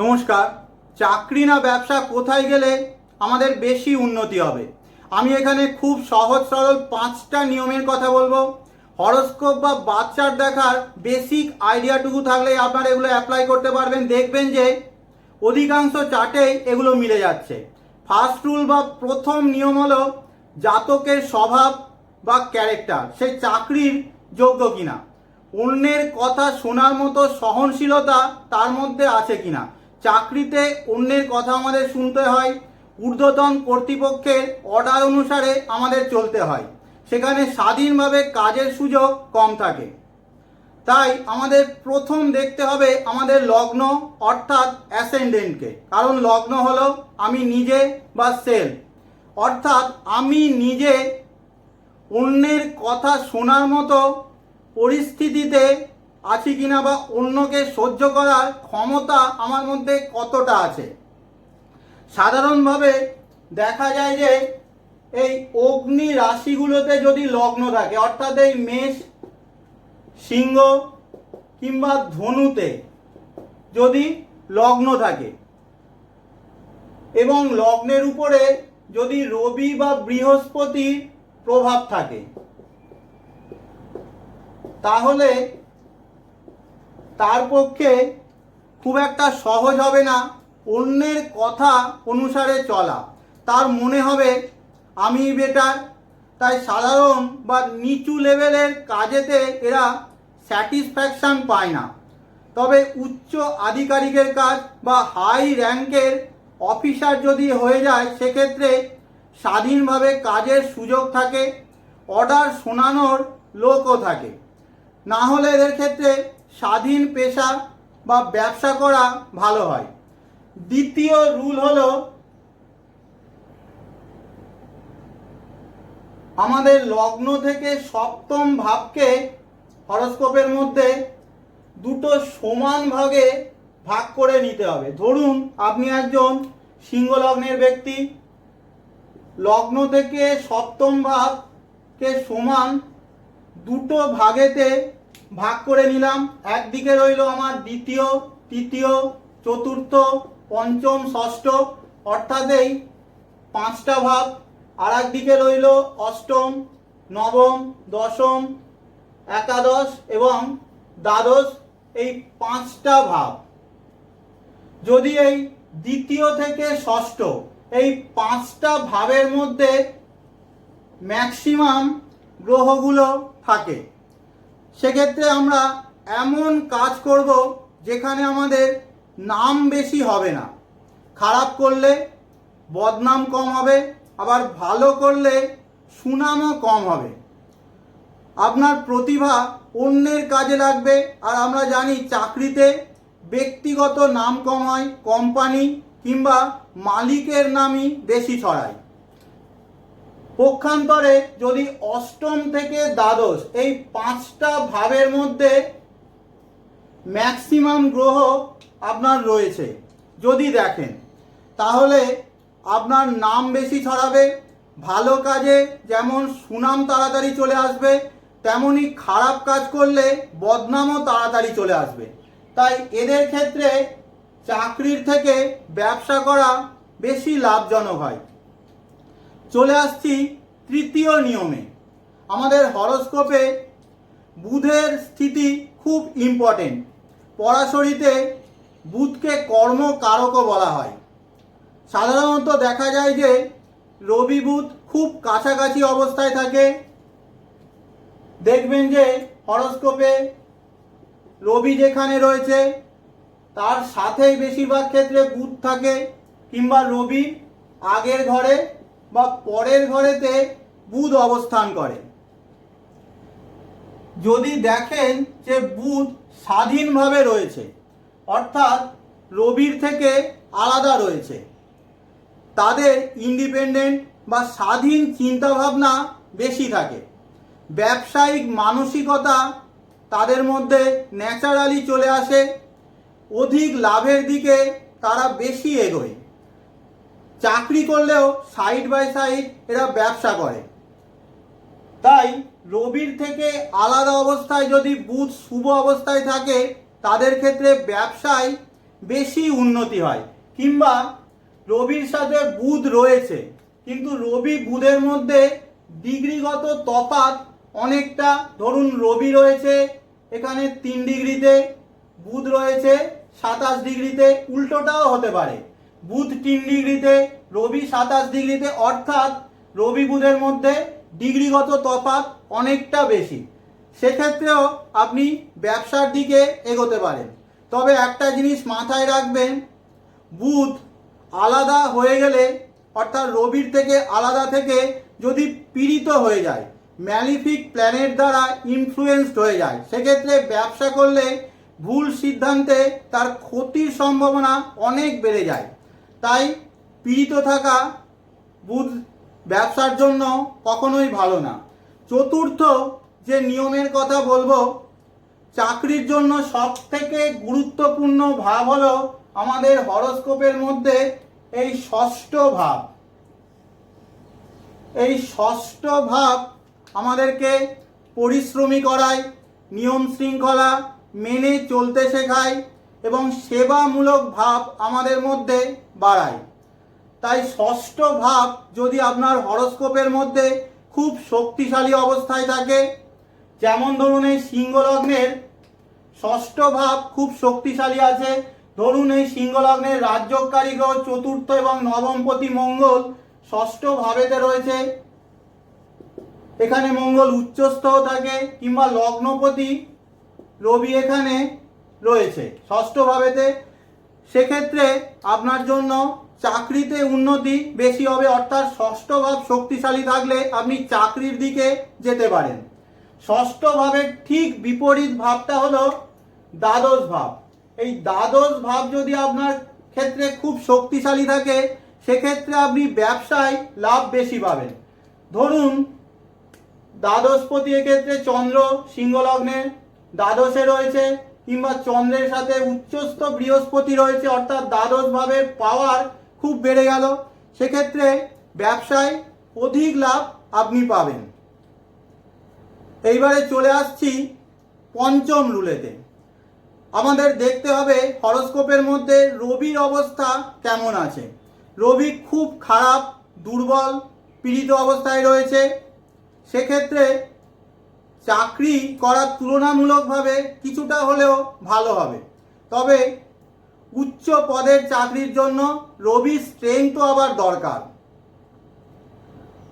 নমস্কার, চাকরি না ব্যবসা কোথায় গেলে আমাদের বেশি উন্নতি হবে? আমি এখানে খুব সহজ সরল পাঁচটা নিয়মের কথা বলব। হরস্কোপ বা বাচ্চার দেখার বেসিক আইডিয়াটুকু থাকলে আপনারা এগুলো অ্যাপ্লাই করতে পারবেন। দেখবেন যে অধিকাংশ চার্টেই এগুলো মিলে যাচ্ছে। ফার্স্ট রুল বা প্রথম নিয়ম হলো জাতকের স্বভাব বা ক্যারেক্টার সে চাকরির যোগ্য কিনা। অন্যের কথা শোনার মতো সহনশীলতা তার মধ্যে আছে কিনা। চাকরিতে অন্যের কথা আমাদের শুনতে হয়, ঊর্ধ্বতন কর্তৃপক্ষের অর্ডার অনুসারে আমাদের চলতে হয়। সেখানে স্বাধীনভাবে কাজের সুযোগ কম থাকে। তাই আমাদের প্রথম দেখতে হবে আমাদের লগ্ন, অর্থাৎ অ্যাসেন্ডেন্টকে। কারণ লগ্ন হলো আমি নিজে বা সেল। অর্থাৎ আমি নিজে অন্যের কথা শোনার মতো পরিস্থিতিতে আছি কিনা বা অন্যকে সহ্য করার ক্ষমতা আমার মধ্যে কতটা আছে? সাধারণভাবে দেখা যায় যে এই অগ্নি রাশিগুলোতে যদি লগ্ন থাকে, অর্থাৎ এই মেষ, সিংহ কিংবা ধনুতে যদি লগ্ন থাকে এবং লগ্নের উপরে যদি রবি বা বৃহস্পতির প্রভাব থাকে, তাহলে তার পক্ষে খুব একটা সহজ হবে না অন্যের কথা অনুসারে চলা। তার মনে হবে, আমি বেটার তাই সাধারণ বা নিচু লেভেলের কাজেতে এরা স্যাটিসফ্যাকশন পায় না। তবে উচ্চ আধিকারিকের কাজ বা হাই র্যাঙ্কের অফিসার যদি হয়ে যায়, সেক্ষেত্রে স্বাধীনভাবে কাজের সুযোগ থাকে অর্ডার শোনানোর লোকও থাকে। না হলে এদের ক্ষেত্রে স্বাধীন পেশা বা ব্যবসা করা ভালো হয়। দ্বিতীয় রুল হলো, আমাদের লগ্ন থেকে সপ্তম ভাবকে হরস্কোপের মধ্যে দুটো সমান ভাগে ভাগ করে নিতে হবে। ধরুন, আপনি একজন সিংহ লগ্নের ব্যক্তি। লগ্ন থেকে সপ্তম ভাবকে সমান দুটো ভাগেতে ভাগ করে নিলাম। একদিকে রইল আমার দ্বিতীয়, তৃতীয়, চতুর্থ, পঞ্চম, ষষ্ঠ, অর্থাৎ এই পাঁচটা ভাব আর একদিকে রইল অষ্টম, নবম, দশম, একাদশ এবং দ্বাদশ। এই পাঁচটা ভাব যদি এই দ্বিতীয় থেকে ষষ্ঠ, এই পাঁচটা ভাবের মধ্যে ম্যাক্সিমাম গ্রহগুলো থাকে সেক্ষেত্রে আমরা এমন কাজ করব যেখানে আমাদের নাম বেশি হবে না। খারাপ করলে বদনাম কম হবে, আবার ভালো করলে সুনামও কম হবে। আপনার প্রতিভা অন্যের কাজে লাগবে, আর আমরা জানি চাকরিতে ব্যক্তিগত নাম কম হয় কোম্পানি কিংবা মালিকের নামই বেশি ছড়ায়। পক্ষান্তরে যদি অষ্টম থেকে দ্বাদশ, এই পাঁচটা ভাবের মধ্যে ম্যাক্সিমাম গ্রহ আপনার রয়েছে। যদি দেখেন, তাহলে আপনার নাম বেশি ছড়াবে, ভালো কাজে যেমন সুনাম তাড়াতাড়ি চলে আসবে, তেমনি খারাপ কাজ করলে বদনামও তাড়াতাড়ি চলে আসবে। তাই এদের ক্ষেত্রে চাকরির থেকে ব্যবসা করা বেশি লাভজনক হয়। চলে আসছি তৃতীয় নিয়মে। আমাদের হরস্কোপে বুধের স্থিতি খুব ইম্পর্টেন্ট পরাশরীতে বুধকে কর্মকারকও বলা হয়। সাধারণত দেখা যায় যে রবি বুধ খুব কাছাকাছি অবস্থায় থাকে। দেখবেন যে হরস্কোপে রবি যেখানে রয়েছে, তার সাথেই বেশিরভাগ ক্ষেত্রে বুধ থাকে কিংবা রবি আগের ঘরে বা পরের ঘরেতে বুধ অবস্থান করে। যদি দেখেন যে বুধ স্বাধীনভাবে রয়েছে, অর্থাৎ রবির থেকে আলাদা রয়েছে, তাদের ইন্ডিপেন্ডেন্ট বা স্বাধীন চিন্তাভাবনা বেশি থাকে। ব্যবসায়িক মানসিকতা তাদের মধ্যে ন্যাচারালি চলে আসে, অধিক লাভের দিকে তারা বেশি এগোয়। চাকরি করলেও সাইড বাই সাইড এরা ব্যবসা করে। তাই রবির থেকে আলাদা অবস্থায় যদি বুধ শুভ অবস্থায় থাকে, তাদের ক্ষেত্রে ব্যবসায় বেশি উন্নতি হয়। কিংবা রবির সাথে বুধ রয়েছে, কিন্তু রবি বুধের মধ্যে ডিগ্রিগত তফাত অনেকটা। ধরুন রবি রয়েছে এখানে তিন ডিগ্রিতে, বুধ রয়েছে সাতাশ ডিগ্রিতে, উল্টোটাও হতে পারে। বুধ তিন ডিগ্রিতে, রবি সাতাশ ডিগ্রিতে, অর্থাৎ রবি বুধের মধ্যে ডিগ্রিগত তফাৎ অনেকটা বেশি। সেক্ষেত্রেও আপনি ব্যবসার দিকে এগোতে পারেন। তবে একটা জিনিস মাথায় রাখবেন, বুধ আলাদা হয়ে গেলে, অর্থাৎ রবির থেকে আলাদা থেকে যদি পীড়িত হয়ে যায়, ম্যালিফিক প্ল্যানেট দ্বারা ইনফ্লুয়েসড হয়ে যায়, সেক্ষেত্রে ব্যবসা করলে ভুল সিদ্ধান্তে তার ক্ষতির সম্ভাবনা অনেক বেড়ে যায়। তাই পীড়িত থাকা বুধ ব্যবসার জন্য কখনোই ভালো না। চতুর্থ যে নিয়মের কথা বলব, চাকরির জন্য সব থেকে গুরুত্বপূর্ণ ভাব হলো আমাদের হরস্কোপের মধ্যে এই ষষ্ঠ ভাব। এই ষষ্ঠ ভাব আমাদেরকে পরিশ্রমী করায়, নিয়ম শৃঙ্খলা মেনে চলতে শেখায় এবং সেবামূলক ভাব আমাদের মধ্যে বাড়ায়। তাই ষষ্ঠ ভাব যদি আপনার হরস্কোপের মধ্যে খুব শক্তিশালী অবস্থায় থাকে, যেমন ধরুন এই সিংহ লগ্নের ষষ্ঠ ভাব খুব শক্তিশালী আছে। ধরুন এই সিংহ লগ্নের রাজ্যকারী গ্রহ চতুর্থ এবং নবমপতি মঙ্গল ষষ্ঠ ভাবেতে রয়েছে। এখানে মঙ্গল উচ্চস্থও থাকে কিংবা লগ্নপতি, রবি এখানে রয়েছে। ষষ্ঠ ভাবেতে সেক্ষেত্রে আপনার জন্য চাকরিতে উন্নতি বেশি হবে, অর্থাৎ ষষ্ঠ ভাব শক্তিশালী থাকলে আপনি চাকরির দিকে যেতে পারেন। ষষ্ঠ ভাবের ঠিক বিপরীত ভাবটা হলো দ্বাদশ ভাব। এই দ্বাদশ ভাব যদি আপনার ক্ষেত্রে খুব শক্তিশালী থাকে, সেক্ষেত্রে আপনি ব্যবসায় লাভ বেশি পাবেন। ধরুন দ্বাদশপতি এক্ষেত্রে চন্দ্র সিংহলগ্নে দ্বাদশে রয়েছে কিংবা চন্দ্রের সাথে উচ্চস্থ বৃহস্পতি রয়েছে, অর্থাৎ দ্বাদশ ভাবের পাওয়ার খুব বেড়ে গেল। সেক্ষেত্রে ব্যবসায় অধিক লাভ আপনি পাবেন। এইবারে চলে আসছি পঞ্চম রুলেতে আমাদের দেখতে হবে হরস্কোপের মধ্যে রবির অবস্থা কেমন আছে। রবি খুব খারাপ, দুর্বল, পীড়িত অবস্থায় রয়েছে। সেক্ষেত্রে চাকরি করার তুলনামূলকভাবে কিছুটা হলেও ভালো হবে। তবে উচ্চ পদের চাকরির জন্য রবি স্ট্রেংথও আবার দরকার।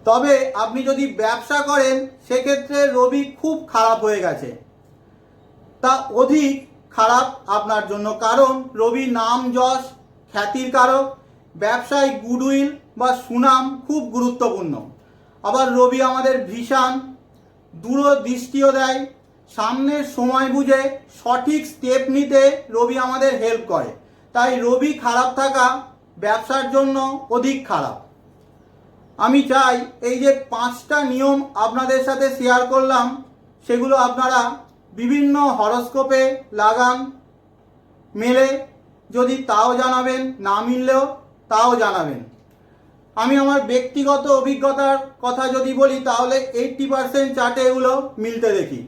তবে আপনি যদি ব্যবসা করেন, সেক্ষেত্রে রবি খুব খারাপ হয়ে গেছে। তা অধিক খারাপ আপনার জন্য, কারণ রবি নাম যশ, খ্যাতির কারক, ব্যবসায় গুডউইল বা সুনাম খুব গুরুত্বপূর্ণ। আবার রবি আমাদের ভীষণ দূরদৃষ্টিও দেয়, সামনের সময় বুঝে সঠিক স্টেপ নিতে রবি আমাদের হেল্প করে। তাই রবি খারাপ থাকা ব্যবসার জন্য অধিক খারাপ। আমি চাই এই যে পাঁচটা নিয়ম আপনাদের সাথে শেয়ার করলাম, সেগুলো আপনারা বিভিন্ন হরস্কোপে লাগান, মেলে, যদি তাও জানাবেন, না মিললেও তাও জানাবেন। আমি আমার ব্যক্তিগত অভিজ্ঞতার কথা যদি বলি তাহলে এইটটি পার্সেন্ট চার্টে এগুলো মিলতে দেখি।